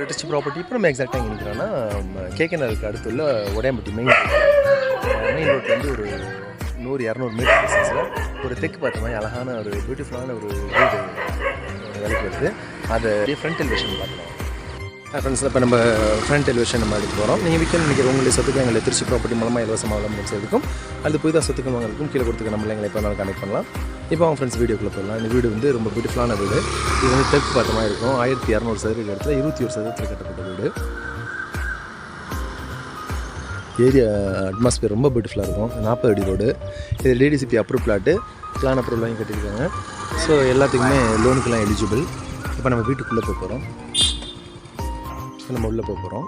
Rich property இப்போ நம்ம எக்ஸாக்டாக எங்கே நிற்கிறோன்னா கேகே நகருக்கு அடுத்துள்ள உடையம்பட்டி மெயின் மெயின் ரோட் வந்து ஒரு நூறு இரநூறு மீட்டர் டிஸ்டன்ஸில் ஒரு தெற்கு பார்த்த மாதிரி அழகான ஒரு பியூட்டிஃபுல்லான ஒரு வீடு வேலைக்கு வருது. அதை ஃப்ரண்ட் எலிவேஷன் பார்க்கலாம் ஃப்ரெண்ட்ஸ் இப்போ நம்ம ஃப்ரண்ட் எலிவேஷன் நம்ம எடுக்க போகிறோம் நீங்கள் விற்க நினைக்கிற உங்களுடைய சொத்துக்கு எங்களை திருச்சி ப்ராப்பர்ட்டி மூலமாக இலவசமாக விளம்பரம் செய்வதற்கும் அது புதிதாக சொத்துக்கு வாங்குறதுக்கும் கீழே கொடுத்துக்க நம்மளை எங்களை எப்போ கனெக்ட் பண்ணலாம். இப்போ அவங்க ஃப்ரெண்ட்ஸ் வீடியோக்குள்ளே போகலாம் இந்த வீடு வந்து ரொம்ப பியூட்டிஃபுல்லான வீடு. இது வந்து தெற்கு பார்த்த மாதிரி இருக்கும். ஆயிரத்தி இரநூறு சதவீத இடத்துல இருபத்தி ஒரு சதுரத்தில் கட்டப்பட்ட வீடு. ஏரியா அட்மாஸ்பியர் ரொம்ப பியூட்டிஃபுல்லாக இருக்கும். நாற்பது அடி ரோடு இது DTCP approve plot plan approve வாங்கி கட்டியிருக்காங்க. ஸோ எல்லாத்துக்குமே லோனுக்கெல்லாம் எலிஜிபிள் இப்போ நம்ம வீட்டுக்குள்ளே போக போகிறோம் நம்ம உள்ளே போக போகிறோம்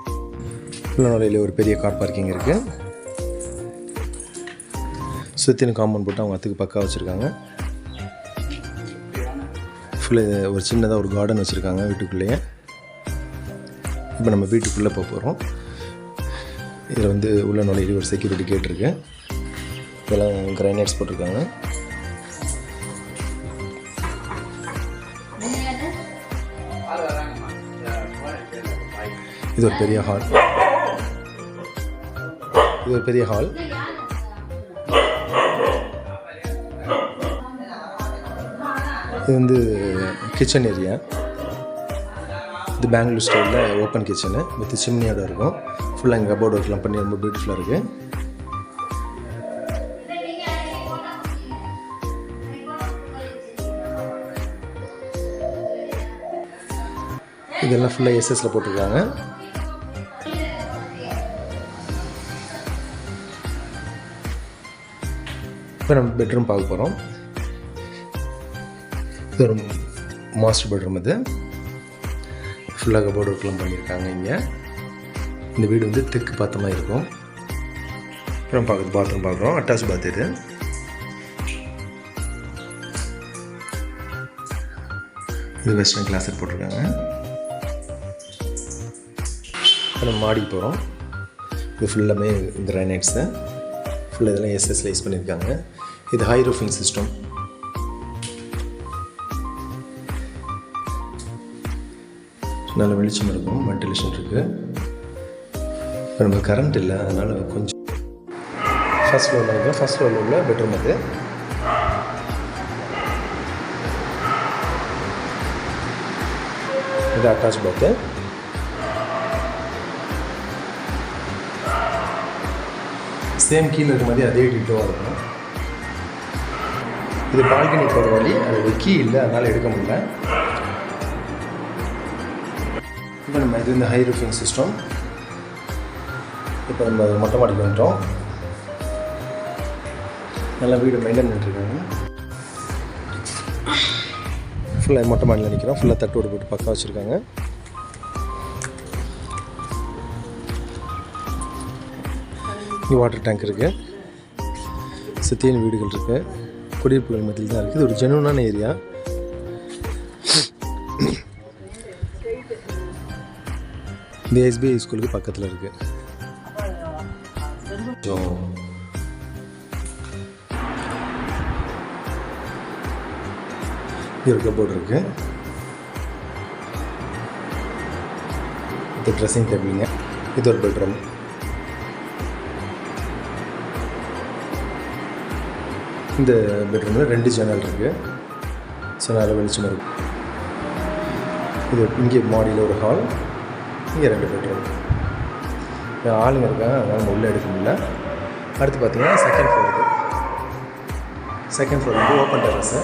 உள்ள ஒரு பெரிய கார் பார்க்கிங் இருக்குது சுற்றின காம்பவுண்ட் போட்டு அவங்க அத்துக்கு பக்கா வச்சுருக்காங்க. வீட்டுக்குள்ளே ஒரு சின்னதாக ஒரு கார்டன் வச்சுருக்காங்க வீட்டுக்குள்ளேயே. இப்போ நம்ம வீட்டுக்குள்ளே போக போகிறோம் இதில் வந்து உள்ள நுழையில ஒரு செக்யூரிட்டி கேட் இருக்கு. இதெல்லாம் கிரைனைட்ஸ் போட்டிருக்காங்க. இது ஒரு பெரிய ஹால் இது ஒரு பெரிய ஹால் இது வந்து கிச்சன் ஏரியா இது பெங்களூர் ஸ்டைலில் ஓப்பன் கிச்சனு வித் சிம்னியோட இருக்கும். ஃபுல்லாக இங்கே கபோர்ட் ஒர்க்லாம் பண்ணி ரொம்ப பியூட்டிஃபுல்லாக இருக்குது இதெல்லாம் ஃபுல்லாக எஸ்எஸ்ல போட்டிருக்காங்க. இப்போ நம்ம பெட்ரூம் பார்க்க போகிறோம் இது ஒரு மாஸ்டர் பெட்ரூம் இது ஃபுல்லாக கபோர்டு ஒர்க்லாம் பண்ணியிருக்காங்க இங்கே. இந்த வீடு வந்து தெற்கு பார்த்த மாதிரி இருக்கும். அப்புறம் பார்க்குறது பாத்ரூம் பார்க்குறோம் அட்டாச் பாத் இது. இது வெஸ்டர்ன் கிளாஸ் போட்டிருக்காங்க. அப்புறம் மாடிக்கு போகிறோம் இது ஃபுல்லாமே கிரானைட்ஸு ஃபுல்லாக இதெல்லாம் எஸ்எஸ் லைஸ் பண்ணியிருக்காங்க. இது ஹை ரூஃபிங் சிஸ்டம் நல்ல வெளிச்சம் இருக்கும் வென்டிலேஷன் இருக்குது இப்போ நம்ம கரண்ட் இல்லை அதனால் கொஞ்சம் ஃபஸ்ட் ஃப்ளோரில் இருக்கும். ஃபஸ்ட் ஃப்ளோரில் உள்ள பெட்ரூம் அது. இது அட்டாச் பாத்து சேம் கீழே இருக்க மாதிரி அதே டிட்டோவாக இருக்கும். இது பால்கனி போகிற வழி அது கீ இல்லை அதனால் எடுக்க முடியல. இப்போ நம்ம இது இந்த ஹை ரூஃபிங் சிஸ்டம் இப்போ நம்ம மொட்டை மாடிக்கு வந்துட்டோம் நல்லா வீடு மெயின்டைன் பண்ணிட்டுருக்காங்க ஃபுல்லாக மொட்டை மாடியில் நிற்கிறோம் ஃபுல்லாக தட்டோடு போட்டு பக்கம் வச்சுருக்காங்க. இங்கே வாட்டர் டேங்க் இருக்குது சுற்றியான வீடுகள் இருக்குது குடியிருப்புகள் மத்தியில் தான் இருக்குது. இது ஒரு ஜெனுவனான ஏரியா இந்த எஸ்பிஐ ஸ்கூலுக்கு பக்கத்தில் இருக்குது இருக்க போட்டிருக்கு இருக்குது இது ட்ரெஸ்ஸிங் டேபிளுங்க இது ஒரு பெட்ரூம் இந்த பெட்ரூமில் ரெண்டு ஜன்னல் இருக்குது ஸோ நல்ல வெளிச்சம் இருக்குது இது இங்கே மாடியில் ஒரு ஹால் இங்கே ரெண்டு பெட்ரூம் ஆளுங்க இருக்காங்க அதனால் உள்ளே எடுக்க முடியல. அடுத்து பார்த்தீங்கன்னா செகண்ட் ஃப்ளோர் இது. செகண்ட் ஃப்ளோர் வந்து ஓப்பன் டெரஸு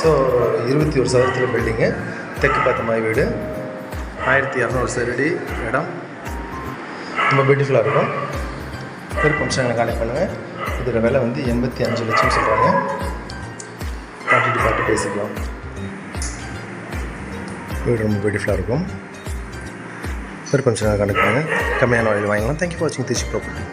ஸோ இருபத்தி ஒரு சதுரத்தில் பில்டிங்கு தெற்கு பார்த்த மாதிரி வீடு. ஆயிரத்தி இரநூறு சதுரடி இடம். ரொம்ப பியூட்டிஃபுல்லாக இருக்கும். விருப்பம் எங்களை கான்டெக்ட் பண்ணுங்கள் இதோட விலை வந்து எண்பத்தி அஞ்சு லட்சம் சொல்கிறாங்க பார்ட்டி டு பார்ட்டி பேசிக்கலாம். வீடு ரொம்ப பியூட்டிஃபுல்லாக இருக்கும். விருப்பம் கொஞ்சம் கணக்கு பண்ணுங்கள் கம்மியான வழியில் வாங்கலாம் தேங்க்யூ ஃபார் வாட்சிங் திருச்சி ப்ராப்பர்ட்டி